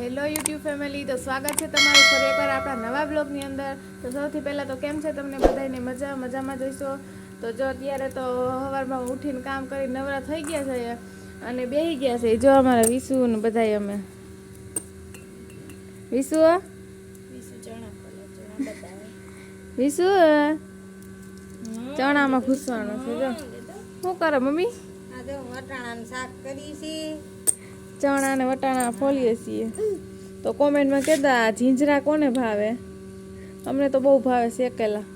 Hello YouTube family તો સ્વાગત છે તમારું ફરી એકવાર આપણા નવા બ્લોગની અંદર. તો સૌથી પહેલાં તો કેમ છે તમને બધાને મજા મજામાં જોઈશો? તો જો અત્યારે તો સવારમાં ઉઠીને કામ કરી નવરા થઈ ગયા છે અને બેહી ગયા છે. જો અમારા વિસુ ને બધા અમે. વિસુ? વિસુ ચણામાં ઘૂસવાનું છે જો. શું કરે મમ્મી? વટાણાનું શાક કરી છે ચણા ને વટાણા ફોલીએ છીએ. તો કોમેન્ટમાં કહેતા ઝીંજરા કોને ભાવે? અમને તો બહુ ભાવે શેકેલા.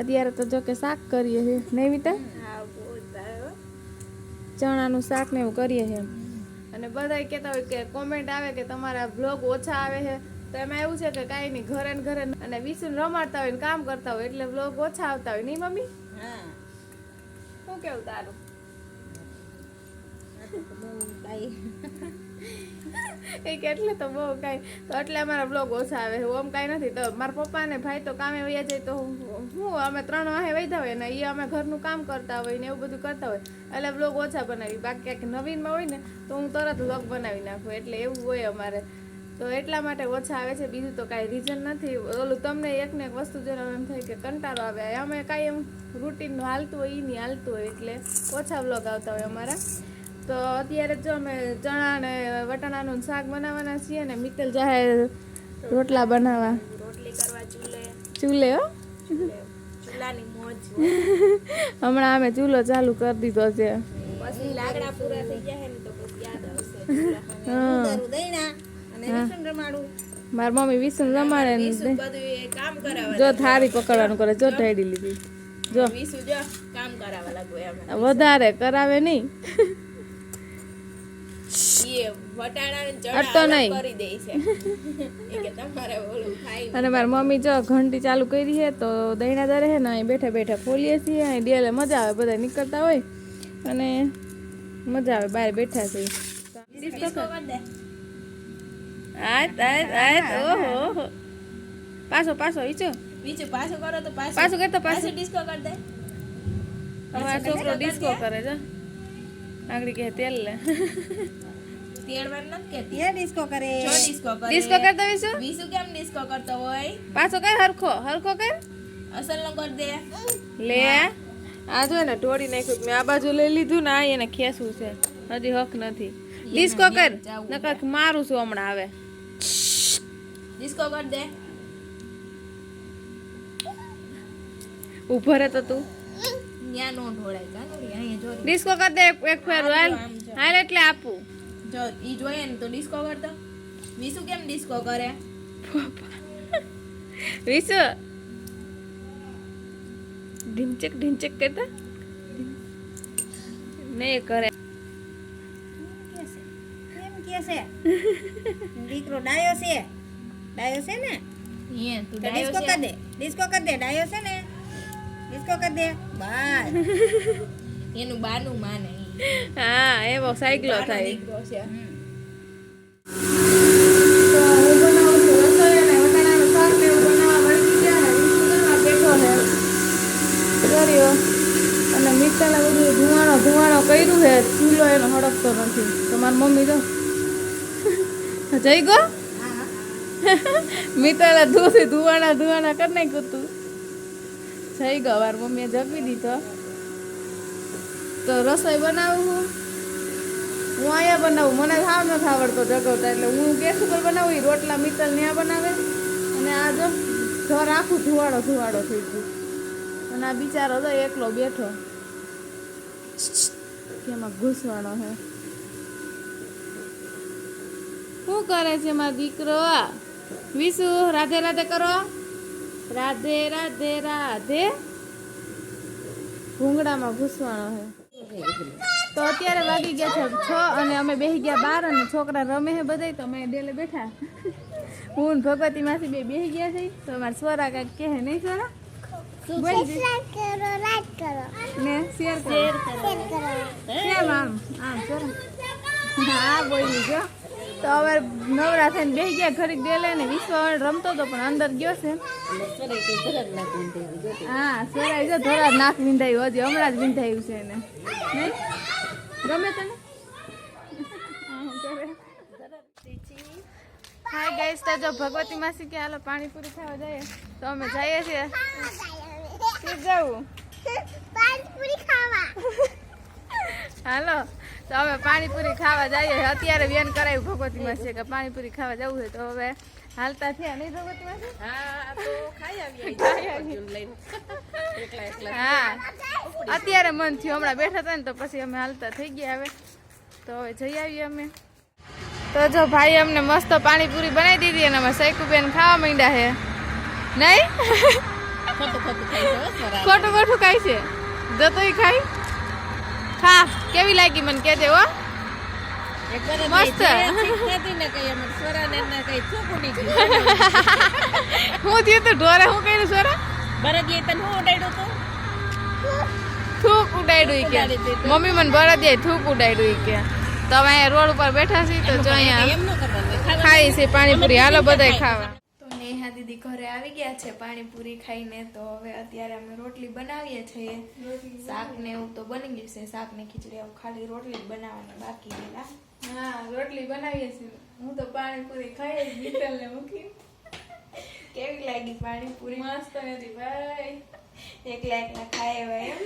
અત્યારે તો જો કે શાક કરીએ છીએ. નહીં વિતા ચણાનું શાક ને એવું કરીએ છીએ અને બધા કહેતા હોય કે કોમેન્ટ આવે કે તમારા બ્લોગ ઓછા આવે છે. તો એમાં એવું છે કે કાંઈ નહીં ઘરે ને ઘરે અને વિસુને રમાડતા હોય ને કામ કરતા હોય એટલે બ્લોગ ઓછા આવતા હોય. નહીં મમ્મી? હા. શું કેવું તારું? આ તો એ એટલે તો બહુ કાંઈ. તો એટલે અમારા બ્લોગ ઓછા આવે. ઓમ કાંઈ નથી. તો મારા પપ્પા ને ભાઈ તો કામે વયા જાય તો હું અમે ત્રણ વાહે વૈધા હોય ને એ અમે ઘરનું કામ કરતા હોય ને એવું બધું કરતા હોય. એટલે બ્લોગ ઓછા બનાવી. બાકી ક્યાંક નવીનમાં હોય ને તો હું તરત બ્લોગ બનાવી નાખું. એટલે એવું હોય અમારે. તો એટલા માટે ઓછા આવે છે. બીજું તો કાંઈ રીઝન નથી. ઓલું તમને એક ને એક વસ્તુ જોઈને એમ થાય કે કંટાળો આવે. અમે કાંઈ એમ રૂટીનનું હાલતું હોય એ નહીં હાલતું હોય. એટલે ઓછા બ્લોગ આવતા હોય અમારા. તો અત્યારે જો અમે ચણા અને વટાણાનું શાક બનાવવાના છીએ ને મિત્તલ જાહે રોટલા બનાવવા. રોટલી કરવા ચૂલે. ચૂલે હો? ચૂલાની મોજ. હમણાં અમે ચૂલો ચાલુ કરી દીધો છે. પછી લાકડા પૂરા થઈ ગયા ને તો યાદ આવશે. હા. ઉધારું દઈના અને વિસન રમાડું. મારી મમ્મી વિસન રમાડે કામ કરાવવા જો થારી પકડવાનું કરે જો ઢેડી લીધી. જો. વિસુ જો કામ કરાવવા લાગુ વધારે કરાવે નહીં. એ વટાણા ને અટતો ચણા નહીં. અલગ કરી દે છે. એ કે તમારે ઓલું ખાઈ અને મારી મમ્મી જો ઘંટી ચાલુ કરી છે તો દહીણા દરે છે ને અહીં બેઠા બેઠા ખોલીએ છીએ. અહીં ડેલે મજા આવે બધા નીકળતા હોય. અને મજા આવે બહાર બેઠા છે. પાછો પાછો ઈચો. પાછું કરો તો પાછું. પાછું કરતો પાછું. ડિસ્કો કર દે. અમારો છોકરો ડિસ્કો કરે છે. આગળ કે તેલ લે. તેડવાનું નથી ડિસ્કો કરે. જો ડિસ્કો કરે. ડિસ્કો કરતો વિશુ કેમ ડિસ્કો કરતો હોય? પાછો કર હરખો? હરખો કર અસલ નો કર દે. લે. આ જો ને ઢોળી નાખ્યું. મેં આ બાજુ લઈ લીધું ને આ એને ખેસવું છે. હજી હક નથી. ડિસ્કો કર. નકર મારું છું હમણાં આવે ડિસ્કો કર દે. ઊભો રહે તો. તું ન્યા નો ઢોળાય. કા ડિસ્કો કર દે એક- એક ફેર. હાલ. હાલ એટલે આપું. જો ઈ જોઈએ ને તો ડિસ્કો કરતો. વિશુ કેમ ડિસ્કો કરે? વિશુ ઢીંચક ઢીંચક કરતા? નહીં કરે. દીકરો ડાયો છે. ડાયો છે ને? ડિસ્કો કર દે. ડિસ્કો કર દે. ડાયો છે ને? ડિસ્કો કર દે. બાય એનું બાનું માને. હા એવો સાયકલો થાય અને વટાણાનું શાક ને એવું બનાવવા વળી ગયા ને વિસુદામાં બેઠો છે કર્યો અને મિત્તાને બધું ધુવાણો ધુવાણો કર્યું છે ચૂલો એનો હડકતો નથી તમારી મમ્મી તો જઈ ગયો મિત્તાના ધોથી ધુવાણા ધુવાણા કરી નાખ્યું તું જઈ ગયો મારી મમ્મીએ જપી દીધો તો રસોઈ બનાવું હું? અહીંયા બનાવું. મને સાવ નથી આવડતો જગવતા, એટલે હું ગેસ ઉપર બનાવું એ રોટલા મિત્તલ ત્યાં બનાવે. અને આ જો, ઘર આખું ધુવાડો ધુવાડો થઈ ગયું. અને આ બિચારો તો એકલો બેઠો. એમાં ઘૂસવાનો હે. શું કરે છે મારો દીકરો? વિશુ રાધે રાધે કરો. રાધે રાધે રાધે. ભૂંગળામાં ઘૂસવાનો હે. તો અત્યારે વાગી ગયા છે છ અને અમે બેસી ગયા બાર અને છોકરા રમે છે બધા તો અમે ડેલે બેઠા. હું ભગવતી માસી બે બેસી ગયા છે. તો અમારા સ્વરા કાંઈક કહે નહીં જી. ને શેર કરો. કેમ આમ. આમ સ્વરા હા બોલી જો. તો હવે નવરા થઈને બે ગયા ઘડીક ડેલે ને વિશ્વ રમતો હતો પણ અંદર ગયો છે. હા સ્વરાય જો ધોરા નાક વિંધાયું હજી હમણાં જ વિંધાયું છે એને. ગમે તને? હા, કરે. હાય ગાઈસ તો જો ભગવતી માસી કે હાલો પાણીપુરી ખાવા જઈએ. તો અમે જઈએ છીએ. શું જવું? હાલો તો હવે પાણીપુરી ખાવા જઈએ. અત્યારે બેન કરાયું ભગવતી છે કે પાણીપુરી ખાવા જવું છે તો હવે હાલતા થયા નહીં ભગવતી માસી? હા અત્યારે મન થયું હમણાં બેઠા હતા ને તો પછી અમે હાલતા થઈ ગયા હવે. તો હવે જઈ આવીએ અમે. તો જો ભાઈ અમને મસ્ત પાણીપુરી બનાવી દીધી અને અમે સૈકુબેન ખાવા માંડ્યા છે. નહીં? ખોટું ખોટું છે ખાય છે. જતોય ખાઈ ખા કેવી લાગી મને કહેજે હો. મસ્ત. હું થયું તું ઢોરે હું કર્યું સોરા ભરતજીએ તને હું ઉડાડ્યું તું? થૂક ઉડાડ્યું કે. મમ્મી મને બળદ દે થૂક ઉડાડ્યું કે. તો હવે અહીંયા રોડ ઉપર બેઠા છીએ તો જો અહીંયા. ખાઈ છે પાણીપુરી. હાલો બધાય ખાવા. નેહા દીદી ઘરે આવી ગયા છે પાણીપુરી ખાઈને તો હવે અત્યારે અમે રોટલી બનાવીએ છીએ. શાક ને એવું તો બની ગયું છે શાક ને ખીચડી એવું ખાલી રોટલી બનાવવાની બાકી રહેલા હા રોટલી બનાવીએ છીએ. હું તો પાણીપુરી ખાઈ જ બીતલ ને મૂકી. કેવી લાગી પાણીપુરી? મસ્ત નથી ભાઈ. એકલા એકલા ખાય એવા એમ?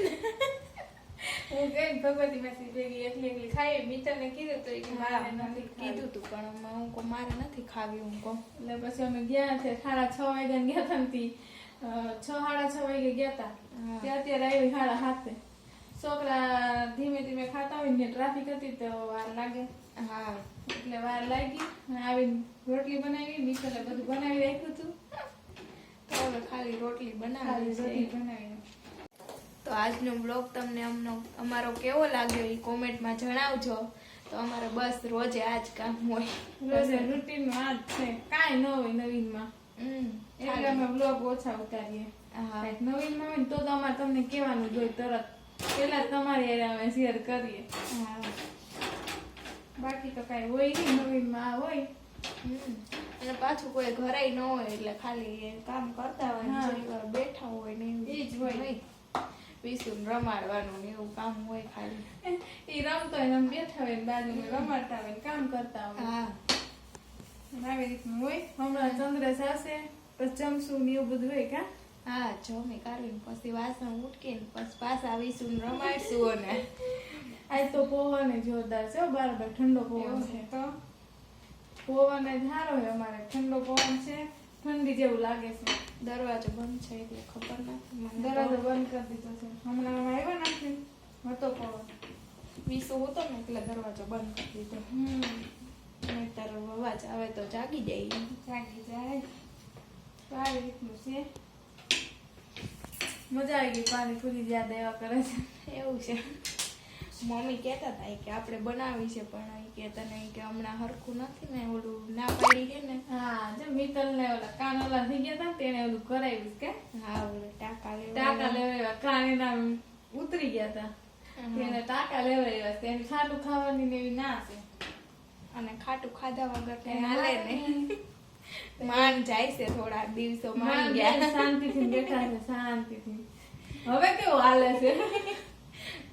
હું ગઈ ભગવતી માસી ભેગી એકલી એકલી ખાઈ બીતલ કીધું તો કે મારે નથી કીધું કીધું તું પણ હું કહું મારે નથી ખાવી હું કહું. એટલે પછી અમે ગયા છે સાડા છ વાગ્યા ગયા હતા ને છ સાડા છ વાગે ગયા હતા હા. અત્યારે આવી સાડા હાથે. છોકરા ધીમે ધીમે ખાતા હોય ને ટ્રાફિક હતી તો વાર લાગે. હા. એટલે વાર લાગી અને આવીને રોટલી બનાવી મિત્ર બધું બનાવી રાખ્યું હતું તો હવે ખાલી રોટલી બનાવી રોટલી બનાવી તો આજનો બ્લોગ તમને અમનો અમારો કેવો લાગ્યો એ કોમેન્ટમાં જણાવજો. તો અમારે બસ રોજે આ જ કામ હોય. રોજે રૂટીનમાં આ જ છે. કાંઈ ન હોય નવીનમાં. એટલે અમે બ્લોગ ઓછા ઉતારીએ. હા. નવીનમાં હોય તો અમારે તમને કહેવાનું જોઈએ તરત. પહેલાં તમારી યારે અમે શેર કરીએ. બાકી તો કાંઈ હોય નહીં નવીનમાં હોય. અને પાછું કોઈ ઘરે ન હોય એટલે ખાલી કામ કરતા હોય ને હા. જરી વાર બેઠા હોય ને એવું ઈ જ હોય. નહીં. વિસુને રમાડવાનું ને એવું કામ હોય ખાલી. એ રમતો હોય ને અમે બેઠા હોય ને બાજુમાં રમાડતા હોય ને કામ કરતા હોય. હા. આવી રીતનું હોય. હમણાં ચંદ્રસ આવશે પછી જમશું ને એવું બધું હોય કા? હા જમી કાઢીને પછી વાસણ ઉટકીને પછી પાછા વિસુને રમાડશું અને. આજ તો પવન જોરદાર છે બાર બાર ઠંડો પવન છે. તો? પવન જ સારો હોય અમારે. ઠંડો પવન છે. ઠંડી જેવું લાગે છે. દરવાજો બંધ છે એટલે ખબર નથી દરવાજો બંધ કરી દીધો છે હમણાં હમણાં આવ્યો નથી હતો પવન વિસુ હતો ને એટલે દરવાજો બંધ કરી દીધો હમ તારો અવાજ આવે તો જાગી જાય જાગી જાય સારી રીતનું છે મજા આવી ગઈ પાણી પૂરી યાદ આવ્યા કરે છે એવું છે મમ્મી કહેતા હતા કે આપણે બનાવી છે પણ કે તને કે હમણાં હરખું નથી ને ઓલું ના પાડી છે ને. હા જો મિત્તલ ને ઓલા કાનોલા થઈ ગયા હતા તેને ઓલું કરાવ્યું કે હા ઓલું ટાકા લેવા ટાકા લેવા કાની એના ઉતરી ગયા હતા તેને ટાકા લેવા તેને ખાટું ખાવાની ને એવી ના છે. અને ખાટું ખાધા વગર તે હાલે ને માન જાય છે થોડા દિવસો માન ગયા. શાંતિથી બેઠા છે શાંતિથી. હવે કેવું હાલે છે?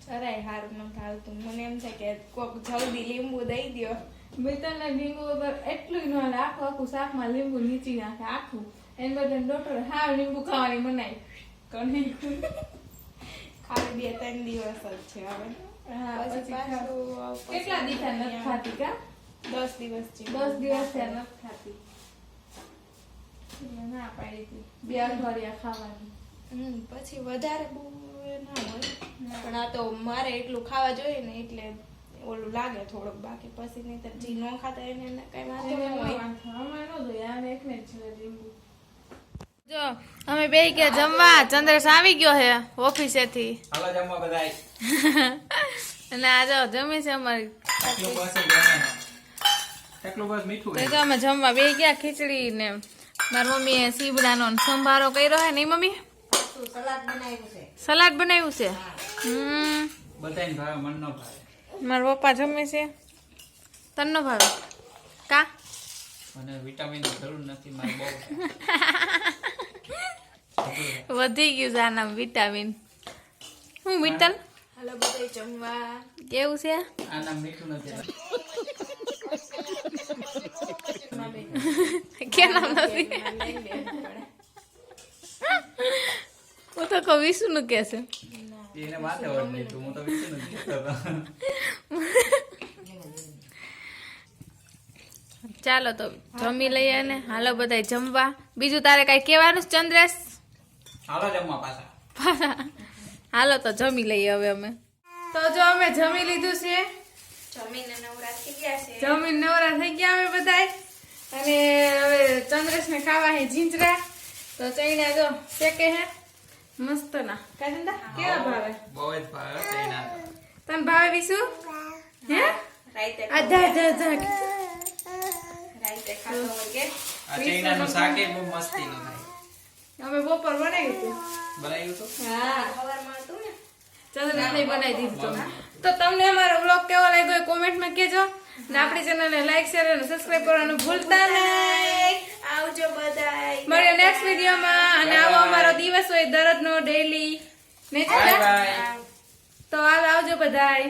જરાય સારું નથી હાલતું મને એમ થાય કે કોક જલ્દી લીંબુ દઈ દો મિત્તલ ને લીંબુ એટલું ન આખું આખું શાકમાં લીંબુ નીચી નાખે આખું. એને બદલે ડોક્ટર હા લીંબુ ખાવાની મનાઈ. કણી ખાલી બે ત્રણ દિવસ જ છે હવે. કેટલા દિવસ નથી ખાતી કા? દસ દિવસ છે. દસ દિવસ નથી ખાતી. ના પાડી બે અઠવાડિયા ખાવાની. પછી વધારે બહુ ના હોય. પણ આ તો મારે એટલું ખાવા જોઈએ ને એટલે ઓલું લાગે થોડુંક બાકી. પછી નહીં જી ન ખાતા એને એને કઈ વાંધો ન હોય. જ જોઈએ લીંબુ. જો અમે બે ગયા જમવા. ચંદ્રેશ આવી ગયો હે હાલો જમવા બધાય. અને આ જો જમી છે અમારી. તો અમે જમવા બે ગયા ખીચડી ને. મારી મમ્મીએ સીબડાનો સંભારો કર્યો હે નહીં મમ્મી? સલાડ બનાવ્યું છે. સલાડ હમ. બધાયને ભાવે મન નો ભાવે. મારા પપ્પા જમે છે. તન નો ભાવે? કા? મને વિટામિન જરૂર નથી મારે બહુ વધી ગયું છે આના વિટામિન. હું વિટલ હાલો બધા જમવા. કેવું છે? આના મીઠું નથી કે નામ નથી? હું તો કહું વિષ્ણુ કે છે એને વાત લીધું હું તો વિષ્ણુ ચાલો તો જમી લઈએ ને હાલો બધા જમવા. બીજું તારે કઈ કહેવાનું છે, ચંદ્રેશ? હાલો જમવા પાછા. હાલો તો જમી લઈએ હવે અમે. તો જો અમે જમી લીધું છે. જમીને નવરા થઈ ગયા છે. જમીન નવરા થઈ ગયા અમે બધાય. અને હવે ચંદ્રેશને ખાવા હે જીંજરા. તો ચૈણા જો શેકે હે. મસ્ત ના કાજંદા કેવા ભાવે? બહુ જ ભાવે ચૈના તને ભાવે વિશુ હે? રાઈતે આધા આધા આધા રાઈતે ખાતો કે આ ચૈનાનું શાક એ બહુ મસ્તીનું થાય. અમે બપોર બનાવ્યું હતું. બનાવ્યું હતું? હા સવારમાં હતું ને. ચંદ્રનાથે બનાવી દીધું. તો. તમને અમારો બ્લોગ કેવો લાગ્યો એ કોમેન્ટમાં કહેજો. ને આપણી ચેનલને લાઈક શેર અને સબસ્ક્રાઇબ કરવાનું ભૂલતા નહીં. આવજો બધાય. મળીએ નેક્સ્ટ વિડીયોમાં અને આવો અમારો દિવસ હોય દરરોજનો ડેઈલી ને તો આવજો બધાય.